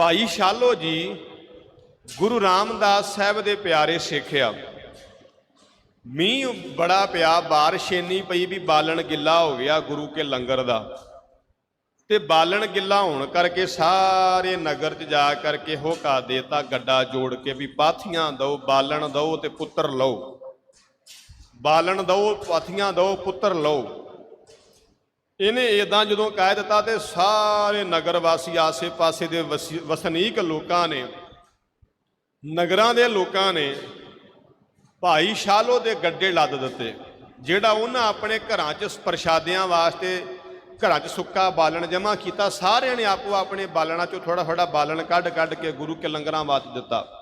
ਭਾਈ ਸ਼ਾਲੋ ਜੀ ਗੁਰੂ ਰਾਮਦਾਸ ਸਾਹਿਬ ਦੇ ਪਿਆਰੇ ਸਿੱਖ ਆ ਮੀਂਹ ਬੜਾ ਪਿਆ, ਬਾਰਿਸ਼ ਇੰਨੀ ਪਈ ਵੀ ਬਾਲਣ ਗਿੱਲਾ ਹੋ ਗਿਆ ਗੁਰੂ ਕੇ ਲੰਗਰ ਦਾ। ਤੇ ਬਾਲਣ ਗਿੱਲਾ ਹੋਣ ਕਰਕੇ ਸਾਰੇ ਨਗਰ 'ਚ ਜਾ ਕਰਕੇ ਹੋਕਾ ਦੇਤਾ, ਗੱਡਾ ਜੋੜ ਕੇ ਵੀ ਪਾਥੀਆਂ ਦਓ, ਬਾਲਣ ਦਓ ਤੇ ਪੁੱਤਰ ਲਓ। ਬਾਲਣ ਦਓ, ਪਾਥੀਆਂ ਦਓ, ਪੁੱਤਰ ਲਓ। ਇਹਨੇ ਇਦਾਂ ਜਦੋਂ ਕਹਿ ਦਿੱਤਾ ਤੇ ਸਾਰੇ ਨਗਰ ਵਾਸੀ ਆਸੇ-ਪਾਸੇ ਦੇ ਵਸੀ- ਵਸਨੀਕ ਲੋਕਾਂ ਨੇ, ਨਗਰਾਂ ਦੇ ਲੋਕਾਂ ਨੇ ਭਾਈ ਸ਼ਾਲੋ ਦੇ ਗੱਡੇ ਲੱਦ ਦਿੱਤੇ, ਜਿਹੜਾ ਉਹਨਾਂ ਆਪਣੇ ਘਰਾਂ 'ਚ ਪ੍ਰਸ਼ਾਦਿਆਂ ਵਾਸਤੇ ਘਰਾਂ 'ਚ ਸੁੱਕਾ ਬਾਲਣ ਜਮ੍ਹਾਂ ਕੀਤਾ, ਸਾਰਿਆਂ ਨੇ ਆਪੋ ਆਪਣੇ ਬਾਲਣਾ 'ਚੋਂ ਥੋੜਾ ਥੋੜਾ ਬਾਲਣ ਕੱਢ ਕੱਢ ਕੇ ਗੁਰੂ ਕੇ ਲੰਗਰਾਂ ਵਾਸਤੇ ਦਿੱਤਾ।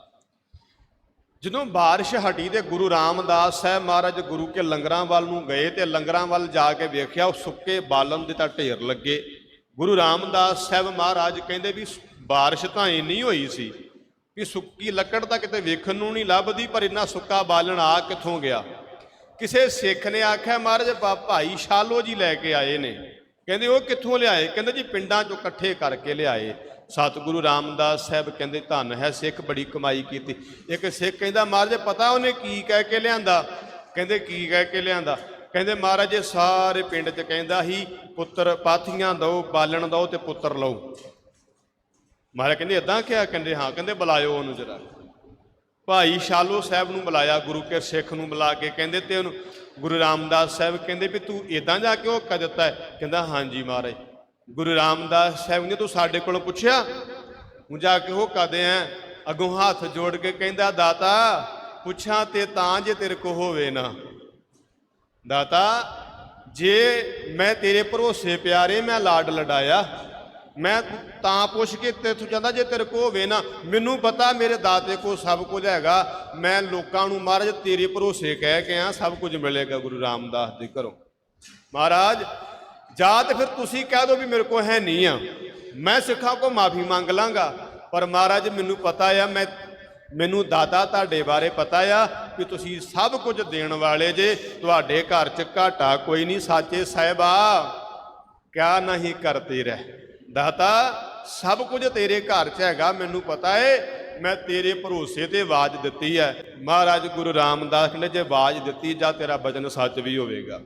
ਜਦੋਂ ਬਾਰਿਸ਼ ਹਟੀ ਤੇ ਗੁਰੂ ਰਾਮਦਾਸ ਸਾਹਿਬ ਮਹਾਰਾਜ ਗੁਰੂ ਕੇ ਲੰਗਰਾਂ ਵੱਲ ਨੂੰ ਗਏ ਤੇ ਲੰਗਰਾਂ ਵੱਲ ਜਾ ਕੇ ਵੇਖਿਆ, ਉਹ ਸੁੱਕੇ ਬਾਲਣ ਦੇ ਤਾਂ ਢੇਰ ਲੱਗੇ। ਗੁਰੂ ਰਾਮਦਾਸ ਸਾਹਿਬ ਮਹਾਰਾਜ ਕਹਿੰਦੇ ਵੀ ਬਾਰਿਸ਼ ਤਾਂ ਇੰਨੀ ਹੋਈ ਸੀ ਵੀ ਸੁੱਕੀ ਲੱਕੜ ਤਾਂ ਕਿਤੇ ਵੇਖਣ ਨੂੰ ਨਹੀਂ ਲੱਭਦੀ, ਪਰ ਇੰਨਾ ਸੁੱਕਾ ਬਾਲਣ ਆ ਕਿੱਥੋਂ ਗਿਆ? ਕਿਸੇ ਸਿੱਖ ਨੇ ਆਖਿਆ, ਮਹਾਰਾਜ ਬਾ- ਭਾਈ ਸ਼ਾਲੋ ਜੀ ਲੈ ਕੇ ਆਏ ਨੇ। ਕਹਿੰਦੇ ਉਹ ਕਿੱਥੋਂ ਲਿਆਏ? ਕਹਿੰਦੇ ਜੀ ਪਿੰਡਾਂ ਚੋਂ ਇਕੱਠੇ ਕਰਕੇ ਲਿਆਏ। ਸਤਿਗੁਰੂ ਰਾਮਦਾਸ ਸਾਹਿਬ ਕਹਿੰਦੇ, ਧੰਨ ਹੈ ਸਿੱਖ ਬੜੀ ਕਮਾਈ ਕੀਤੀ। ਇੱਕ ਸਿੱਖ ਕਹਿੰਦਾ, ਮਹਾਰਾਜ, ਪਤਾ ਉਹਨੇ ਕੀ ਕਹਿ ਕੇ ਲਿਆਂਦਾ? ਕਹਿੰਦੇ, ਕੀ ਕਹਿ ਕੇ ਲਿਆਂਦਾ? ਕਹਿੰਦੇ, ਮਹਾਰਾਜ, ਇਹ ਸਾਰੇ ਪਿੰਡ 'ਚ ਕਹਿੰਦਾ ਸੀ ਪੁੱਤਰ ਪਾਥੀਆਂ ਦਓ ਬਾਲਣ ਦਓ ਤੇ ਪੁੱਤਰ ਲਓ। ਮਹਾਰਾਜ ਕਹਿੰਦੇ ਇਦਾਂ ਕਿਹਾ? ਕਹਿੰਦੇ, ਹਾਂ। ਕਹਿੰਦੇ, ਬੁਲਾਇਓ ਉਹਨੂੰ ਜਰਾ। ਭਾਈ ਸ਼ਾਲੋ ਸਾਹਿਬ ਨੂੰ ਬੁਲਾਇਆ, ਗੁਰੂ ਕੇ ਸਿੱਖ ਨੂੰ ਬੁਲਾ ਕੇ ਕਹਿੰਦੇ ਤੇ ਉਹਨੂੰ, ਗੁਰੂ ਰਾਮਦਾਸ ਸਾਹਿਬ ਕਹਿੰਦੇ ਵੀ ਤੂੰ ਇਦਾਂ ਜਾ ਕੇ ਉਹ ਕਹਿ ਦਿੱਤਾ ਹੈ? ਕਹਿੰਦਾ, ਹਾਂਜੀ ਮਹਾਰਾਜ। ਗੁਰੂ ਰਾਮਦਾਸ ਸਾਹਿਬ ਨੇ ਤੂੰ ਸਾਡੇ ਕੋਲੋਂ ਪੁੱਛਿਆ? ਹੁਣ ਜਾ ਕੇ ਉਹ ਕਹਦੇ ਆ ਅਗੋਂ ਹੱਥ ਜੋੜ ਕੇ ਕਹਿੰਦਾ, ਦਾਤਾ, ਪੁੱਛਾਂ ਤੇ ਤਾਂ ਜੇ ਤੇਰੇ ਕੋ ਹੋਵੇ ਨਾ। ਦਾਤਾ, ਜੇ ਮੈਂ ਤੇਰੇ ਭਰੋਸੇ ਪਿਆਰੇ, ਮੈਂ ਲਾਡ ਲਡਾਇਆ ਮੈਂ ਤਾਂ ਪੁੱਛ ਕੇ ਤੇਥੋਂ ਜਾਂਦਾ, ਜੇ ਤੇਰੇ ਕੋ ਹੋਵੇ ਨਾ, ਮੈਨੂੰ ਪਤਾ ਮੇਰੇ ਦਾਤੇ ਕੋ ਸਭ ਕੁਝ ਹੈਗਾ। ਮੈਂ ਲੋਕਾਂ ਨੂੰ ਮਹਾਰਾਜ ਤੇਰੇ ਭਰੋਸੇ ਕਹਿ ਕੇ ਆ ਸਭ ਕੁਝ ਮਿਲੇਗਾ ਗੁਰੂ ਰਾਮਦਾਸ ਦੇ ਘਰੋਂ। ਮਹਾਰਾਜ, ਜਾਂ ਤੇ ਫਿਰ ਤੁਸੀਂ ਕਹਿ ਦਿਓ ਵੀ ਮੇਰੇ ਕੋ ਹੈ ਨਹੀਂ ਆ। ਮੈਂ ਸਿੱਖਾਂ ਕੋ ਮਾਫੀ ਮੰਗ ਲਾਂਗਾ, ਪਰ ਮਹਾਰਾਜ ਮੈਨੂੰ ਪਤਾ ਆ, ਮੈਂ, ਮੈਨੂੰ ਦਾਦਾ ਤੁਹਾਡੇ ਬਾਰੇ ਪਤਾ ਆ ਕਿ ਤੁਸੀਂ ਸਭ ਕੁਝ ਦੇਣ ਵਾਲੇ ਜੇ, ਤੁਹਾਡੇ ਘਰ 'ਚ ਘਾਟਾ ਕੋਈ ਨਹੀਂ, ਸਾਚੇ ਸਾਹਿਬਾ, ਕਿਆ ਨਹੀਂ ਕਰਤੇ ਰਹਿ। ਦਾਤਾ, ਸਭ ਕੁਝ ਤੇਰੇ ਘਰ 'ਚ ਹੈਗਾ, ਮੈਨੂੰ ਪਤਾ ਏ, ਮੈਂ ਤੇਰੇ ਭਰੋਸੇ ਤੇ ਆਵਾਜ਼ ਦਿੱਤੀ ਹੈ। ਮਹਾਰਾਜ ਗੁਰੂ ਰਾਮਦਾਸ ਨੇ ਜੇ ਆਵਾਜ਼ ਦਿੱਤੀ, ਜਾਂ ਤੇਰਾ ਵਚਨ ਸੱਚ ਵੀ ਹੋਵੇਗਾ।